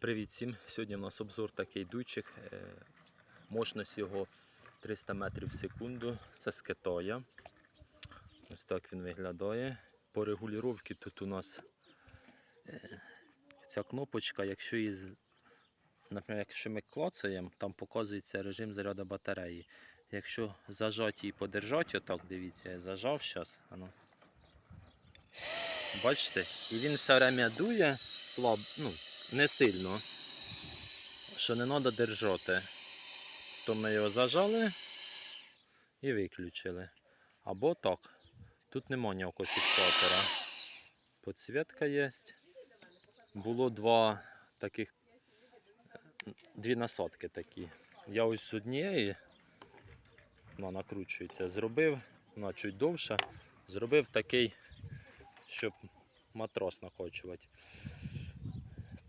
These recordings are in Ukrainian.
Привіт всім! Сьогодні у нас обзор такий дуйчик. е, Мощність його 300 метрів в секунду. Це з Китая. Ось так він виглядає. По регулювання тут у нас е, ця кнопочка, якщо її, наприклад, якщо ми клацаємо, там показується режим заряду батареї. Якщо зажати і подержати, отак, дивіться, я зажав зараз. Бачите? І він все время дує слаб, ну, не сильно, що не треба держати. То ми його зажали і виключили. Або так. Тут нема ніякого фіксатора. Подсвітка є. Було два таких, дві насадки такі. Я ось з однієї, вона накручується, зробив, вона чуть довша, зробив такий, щоб матрос накочувати.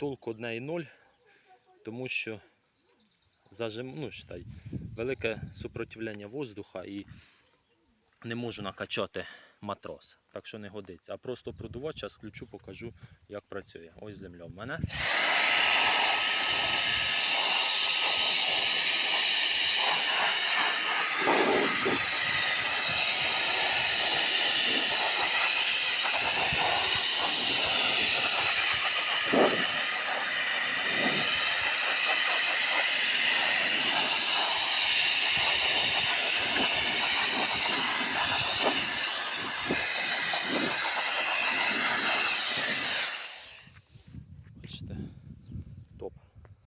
Толк одне і ноль, тому що зажим, ну, считай, велике супротивлення воздуха і не можу накачати матрос. Так що не годиться. А просто продувач, зараз включу, покажу, як працює. Ось земля в мене. the